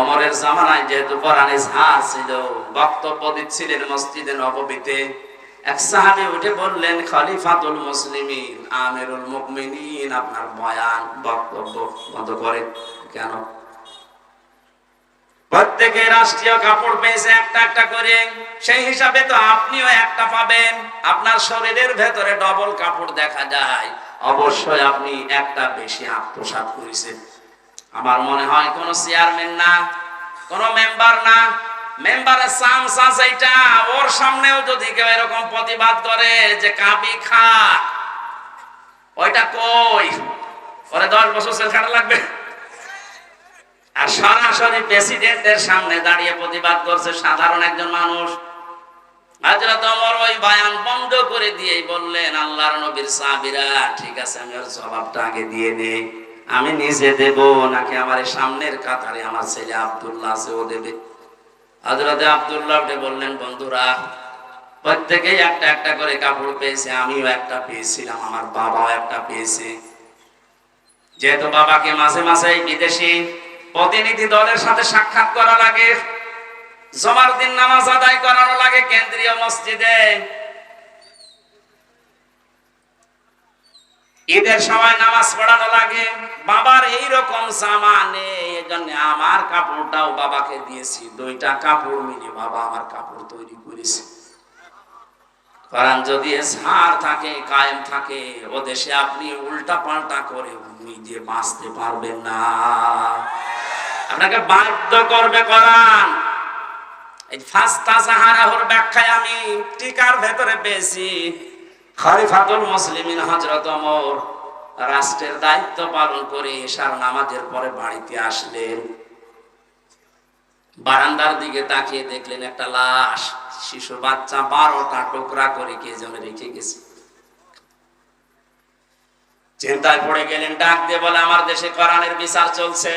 ওমরের জামানায় যেহেতু কোরআনে ছিল, বক্তব্য দিচ্ছিলেন মসজিদে এক সাহাবী উঠে বললেন, খলিফাতুল মুসলিমিন, আমিরুল মুমিনিন, আপনার বয়ান, বক্তব্য কেন? প্রত্যেকে রাষ্ট্রীয় কাপড় পেয়েছে একটা একটা করে। সেই হিসাবে তো আপনিও একটা পাবেন। আপনার শরীরের ভেতরে ডবল কাপড় দেখা যায়। অবশ্যই আপনি একটা বেশি আত্মসাৎ করেছেন। আমার মনে হয় কোন চেয়ারম্যান না, কোন মেম্বার না। মেম্বারের চান্স এটা, ওর সামনেও যদি কেউ এরকম প্রতিবাদ করে যে কাবি খা, ওইটা কই? ওরে দশ বছর সেল খাটা লাগবে। আর সরাসরি প্রেসিডেন্টের সামনে দাঁড়িয়ে প্রতিবাদ করছে সাধারণ একজন মানুষ। হযরত ওমর ওই বায়ান বন্ধ করে দিয়েই বললেন, আল্লাহর নবীর সাহাবীরা, ঠিক আছে, আমি ওর জবাবটা আগে দিয়ে নেই। আমি নিজে দেব, নাকি আমার সামনের কাতারে আমার ছেলে আব্দুল্লাহ আছে, ও দেবে? হযরত আব্দুল্লাহ বললেন, বন্ধুরা, প্রত্যেকেই একটা একটা করে কাপড় পেয়েছে, আমিও একটা পেয়েছিলাম, আমার বাবাও একটা পেয়েছে। যেহেতু বাবাকে মাঝে মাঝে বিদেশি প্রতিনিধি দলের সাথে সাক্ষাৎ করা লাগে, জমার দিন নামাজ আদায় করানো লাগে কেন্দ্রীয় মসজিদে। ঈদের সময় নামাজ পড়ানো লাগে। বাবার এই রকম জামা নেই এজন্য আমার কাপড়টাও বাবাকে দিয়েছি। দুইটা কাপড় মিলে বাবা আমার কাপড় তৈরি করেছে। কারণ যদি ঝাড় থাকে, কায়েম থাকে, ও দেশে আপনি উল্টা পাল্টা করে নিজে বাঁচতে পারবেন না। আপনাকে বাধ্য করবে কোরআন। এই ফাস্তা সাহারাহুর ব্যাখ্যায় আমি টিকার ভেতরে পেয়েছি। খলিফাতুল মুসলিমিন হযরত ওমর রাষ্ট্রের দায়িত্ব পালন করে এশার নামাজের পরে বাড়িতে আসলেন। বারান্দার দিকে তাকিয়ে দেখলেন একটা লাশ শিশু বাচ্চা বারোটা টুকরা করে কে যেন রেখে গেছে। চিন্তায় পড়ে গেলেন, ডাক দিয়ে বলে, আমার দেশে কোরআনের বিচার চলছে।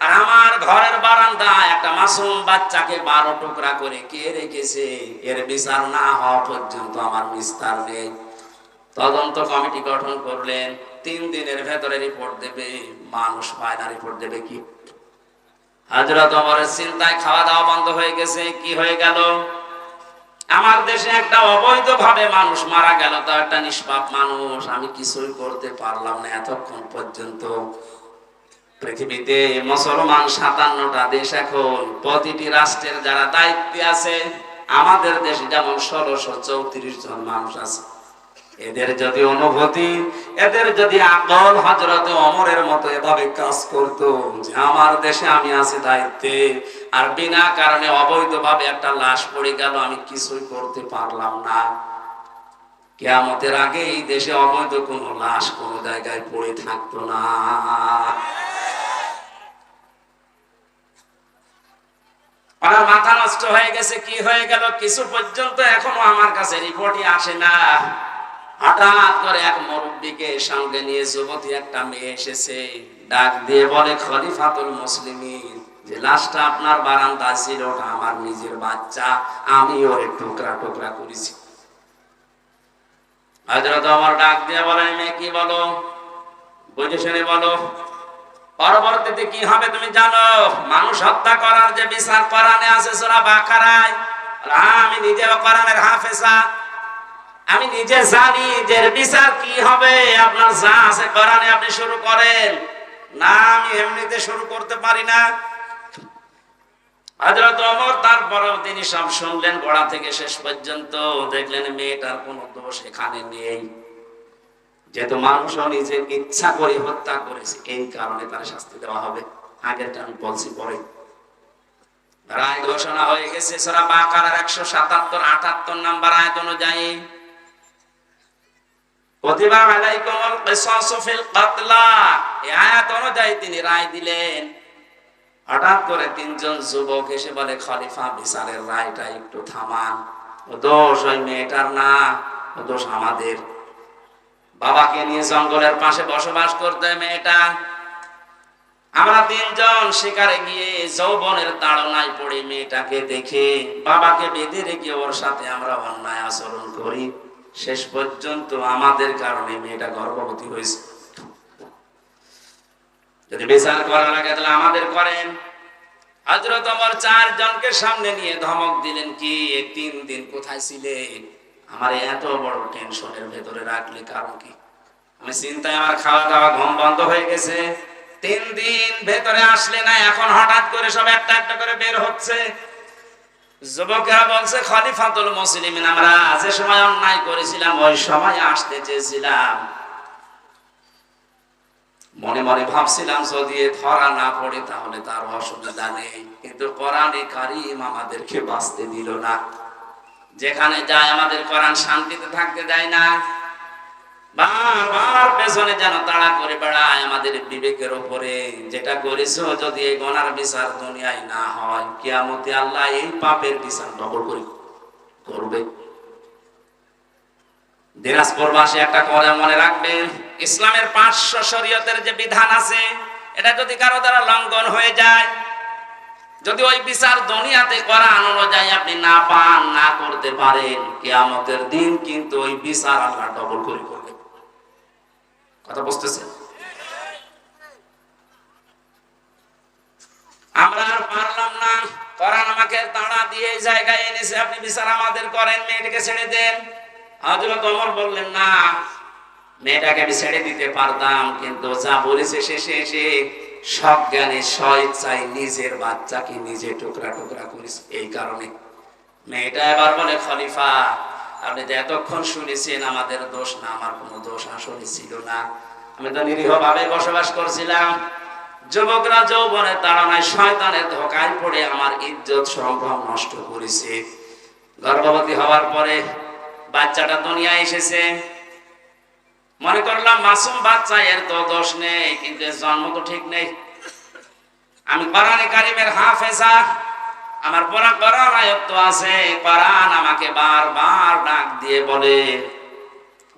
আর আমার ঘরের বারান্দা একটা মাসুম বাচ্চাকে বারো টুকরা করে কে রেখেছে? এর বিচার না হওয়া পর্যন্ত আমার বিস্তার নেই। তদন্ত কমিটি গঠন করলেন। তিন দিনের ভেতরে রিপোর্ট দেবে। মানুষ পায় না রিপোর্ট দেবে কি? হাজরত অমরের চিন্তায় খাওয়া দাওয়া বন্ধ হয়ে গেছে। কি হয়ে গেল? আমার দেশে একটা অবৈধ ভাবে মানুষ মারা গেল। তো একটা নিষ্পাপ মানুষ। আমি কিছুই করতে পারলাম না এতক্ষণ পর্যন্ত। পৃথিবীতে মুসলমান সাতান্নটা দেশ এখন, প্রতিটি রাষ্ট্রের যারা দায়িত্বে আছে, আমাদের দেশে যেমন ষোলোশো চৌত্রিশ জন মানুষ আছে। এদের যদি অনুভূতি, এদের যদি আকল হজরতে অমরের মতো এভাবে কাজ করতো যে আমার দেশে আমি আছি দায়িত্বে, আর বিনা কারণে অবৈধভাবে একটা লাশ পড়ে গেল, আমি কিছুই করতে পারলাম না। কেয়ামতের আগে এই দেশে অবৈধ কোনো লাশ কোনো জায়গায় পড়ে থাকতো না। আমার মাথা নষ্ট হয়ে গেছে, কি হয়ে গেল? কিছু পর্যন্ত এখনও আমার কাছে রিপোর্টই আসে না। হঠাৎ করে এক মুরব্বীকে সঙ্গে নিয়ে যুবতী একটা মেয়ে এসেছে। ডাক দিয়ে বলে, খলিফাতুল যে লাশটা আপনার বারান্দা ছিল আমার নিজের বাচ্চা আমি ওরে টুকরা টুকরা করেছি। আমার ডাক দিয়ে বলে মেয়ে কি বলো? বুঝে শুনে বলো। পরবর্তীতে কি হবে তুমি জানো? মানুষ হত্যা করার যে বিচার কোরআনে আছে সূরা বাকারায় আমি নিজেও কোরআনের হাফেজা আমি নিজে জানি যে বিচার কি হবে। আপনার যা আছে কোরআনে আপনি শুরু করেন। না, আমি এমনিতে শুরু করতে পারি না। হযরত ওমর তারপরেও তিনি সব শুনলেন, গোড়া থেকে শেষ পর্যন্ত। দেখলেন মেয়েটার কোনো দোষ এখানে নেই। যেহেতু মানুষও নিজের ইচ্ছা করে হত্যা করেছে, এই কারণে তার শাস্তি দেওয়া হবে। আগেরটা আমি বলছি পরে। রায় ঘোষণা হয়ে গেছে বাকারার 177 78 নাম্বার আয়াত অনুযায়ী। দিলেন। হঠাৎ করে তিনজন যুবক এসে বলে রায়টা একটু থামান। মেয়েটার না। দোষ আমাদের। বাবাকে নিয়ে জঙ্গলের পাশে বসবাস করতে মেয়েটা। আমরা তিনজন শিকারে গিয়ে যৌবনের তাড়নায় পড়ে মেয়েটাকে দেখে বাবাকে বেঁধে রেখে ওর সাথে আমরা অন্যায় আচরণ করি। শেষ পর্যন্ত আমাদের কারণে মেয়েটা গর্ভবতী হয়েছে। যদি বিচার করা লাগে তাহলে আমাদের করেন। হজরত আমার চারজনকে সামনে নিয়ে ধমক দিলেন, কি? তিন দিন কোথায় ছিলে? আমার এত বড় টেনশনের ভেতরে রাখলে কারণ কি? আমি চিন্তায় আমার খাওয়া দাওয়া ঘুম বন্ধ হয়ে গেছে। তিন দিন ভেতরে আসলে না, এখন হঠাৎ করে সব একটা একটা করে বের হচ্ছে। যুবকেরা বলছে, খলিফাতুল মুসলিমিন, আমরা যে সময় অন্যায় করেছিলাম, ওই সময় আসতে চেয়েছিলাম। মনে মনে ভাবছিলাম, যদি ধরা না পড়ে, তাহলে তার অসুবিধা নেই। কিন্তু কোরআনে কারিম আমাদেরকে বাঁচতে দিল না। যেখানে যায় আমাদের কোরআন শান্তিতে থাকতে দেয় না। বারবার পেছনে যেন তাড়া করে বেড়ায় আমাদের বিবেকের উপরে যেটা করেছ যদি এই গনার বিচার দুনিয়ায় না হয়, কিয়ামতে আল্লাহ এই পাপের বিচার ডবল করে করবে। দিনাজপুরবাসী একটা করে মনে রাখবেন ইসলামের পাঁচশো শরীয়তের যে বিধান আছে, এটা যদি কারও দ্বারা লঙ্ঘন হয়ে যায় যদি ওই বিচার দুনিয়াতে করা অনুযায়ী আপনি না পান, না করতে পারেন, কিয়ামতের দিন কিন্তু ওই বিচার আল্লাহ ডবল করে করবে। কথা বুঝতেছেন? আমরা আর পারলাম না। করান আমাকে তাড়া দিয়ে জায়গায় এনেছে, আপনি বিচার আমাদের করেন, মেয়েটাকে ছেড়ে দেন। হজরত ওমর বললেন, না, মেয়েটাকে আমি ছেড়ে দিতে পারতাম, কিন্তু যা বলেছে শেষে এসে সজ্ঞানে স্বেচ্ছায় নিজের বাচ্চাকে নিজে টুকরা টুকরা করিস। এই কারণে। মেয়েটা এবার বলে, খলিফা, আপনি তো এতক্ষণ শুনেছেন আমাদের দোষ না, আমার কোনো দোষ আসলে ছিল না। আমি তো নিরীহ ভাবে বসবাস করছিলাম। যুবকরা যৌবনের তাড়নায় শয়তানের ধোকায় পড়ে আমার ইজ্জত সম্ভ্রম নষ্ট করেছে। গর্ভবতী হওয়ার পরে বাচ্চাটা দুনিয়ায় এসেছে। মনে করলাম মাসুম বাচ্চা, এর তো দোষ নেই, কিন্তু জন্ম তো ঠিক নেই। আমি কোরআনে কারিমের হাফেজা, আমার পড়া কোরআন আয়ত্ত আছে, কোরআন আমাকে বারবার ডাক দিয়ে বলে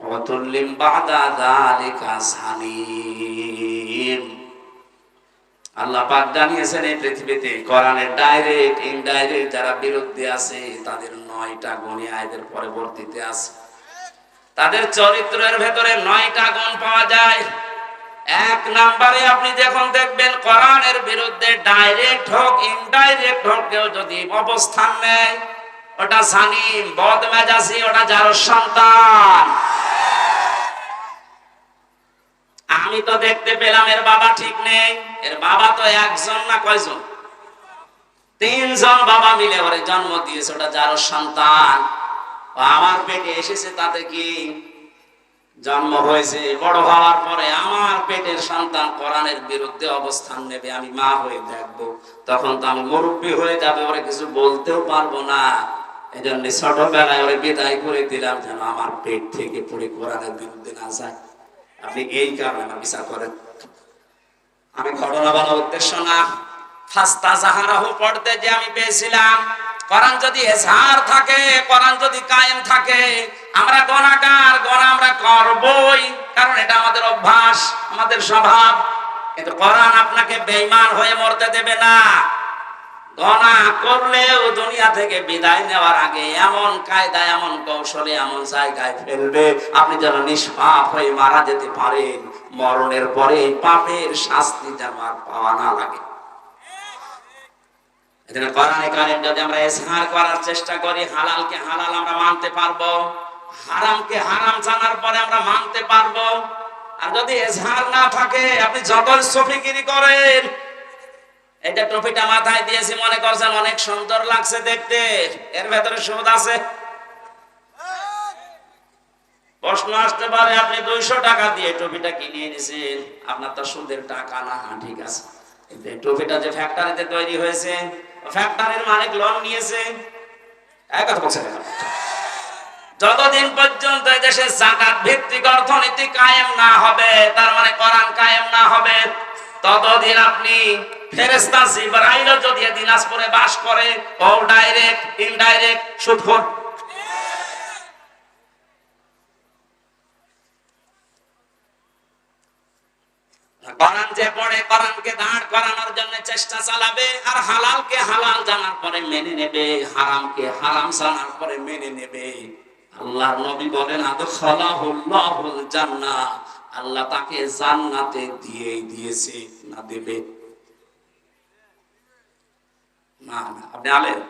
অতুল্লিম বাদা দালিকা সানিম। আল্লাহ পাক জানিয়েছেন এই পৃথিবীতে কোরআনের ডাইরেক্ট, ইনডাইরেক্ট যারা বিরুদ্ধে আছে, তাদের নয়টা গুণী আয়দের পরবর্তীতে আছে। তাদের চরিত্রের ভেতরে নয়টা গুণ পাওয়া যায়। এক নাম্বারে আপনি যখন দেখবেন, কোরআনের বিরুদ্ধে ডাইরেক্ট হোক ইনডাইরেক্ট হোক, কেউ যদি অবস্থান নেয়, ওটা সানিম, বদমেজাজি, ওটা যার সন্তান। আমি তো দেখতে পেলাম, এর বাবা ঠিক নেই। এর বাবা তো একজন না কয়জন? তিনজন বাবা মিলে ওরে জন্ম দিয়েছে, ওটা যার সন্তান। আমার পেটে এসেছে তাতে কি জন্ম হয়েছে? বড় হওয়ার পরে আমার পেটের সন্তান কোরআনের বিরুদ্ধে অবস্থান নেবে, আমি মা হয়ে দেখব। তখন তো আমি মুরব্বী হয়ে যাবে, ওরে কিছু বলতেও পারব না। এই জন্য ছোটবেলায় ওরে বিদায় করে দিলাম যেন আমার পেট থেকে পড়ে কোরআনের বিরুদ্ধে না যায়। আপনি এই কারণে আমার বিচার করেন। আমি ঘটনা বলা উদ্দেশ্য না। ফাস্তা জাহারাহু পড়তে যে আমি পেয়েছিলাম কোরআন যদি এজহার থাকে, কোরআন যদি কায়েম থাকে, আমরা গণাগার গণা আমরা করবই। কারণ এটা আমাদের অভ্যাস, আমাদের স্বভাব। কিন্তু কোরআন আপনাকে বেঈমান হয়ে মরতে দেবে না। গণা করলেও দুনিয়া থেকে বিদায় নেওয়ার আগে এমন কায়দা, এমন কৌশলে, এমন জায়গায় ফেলবে, আপনি যেন নিষ্পাপ হয়ে মারা যেতে পারেন। মরণের পরে পাপের শাস্তি যেন আর পাওয়া না লাগে। এজন্য কোরআনে কারিম যদি আমরা ইসহার করার চেষ্টা করি, হালালকে হালাল আমরা মানতে পারব, হারামকে হারাম জানার পরে আমরা মানতে পারব। আর যদি এজহার না থাকে, আপনি যত সফিগিরি করেন এটা টপিটা মাথায় দিয়েছি, মনে করছেন অনেক সুন্দর লাগছে দেখতে। এর ভেতরে সুদ আছে। প্রশ্ন আসতে পারে, আপনি দুইশো টাকা দিয়ে টপিটা কিনে এনেছেন আপনার তো সুদের টাকা না হ্যাঁ ঠিক আছে। টপিটা যে ফ্যাক্টরিতে তৈরি হয়েছে ফ্যাক্টরির মালিক লোন নিয়েছে। যতদিন পর্যন্ত দেশে জাকাত ভিত্তিক অর্থনীতি কায়েম না হবে, তার মানে কোরআন কায়েম না হবে, ততদিন আপনি ফেরেস্তা জিব্রাইল যদি দিনাজপুরে বাস করে, ও ডাইরেক্ট ইনডাইরেক্ট সুদখোর কোরআন যে পড়ে কোরআনকে দাঁড় করানোর জন্য চেষ্টা চালাবে আর হালালকে হালাল জানার পরে মেনে নেবে, হারামকে হারাম জানার পরে মেনে নেবে। আল্লাহর নবী বলেন, আদখালাহুল্লাহুল জান্নাহ। আল্লাহ তাকে জান্নাতে দিয়েই দিয়েছে, না দেবে? না না। আপনি আলেন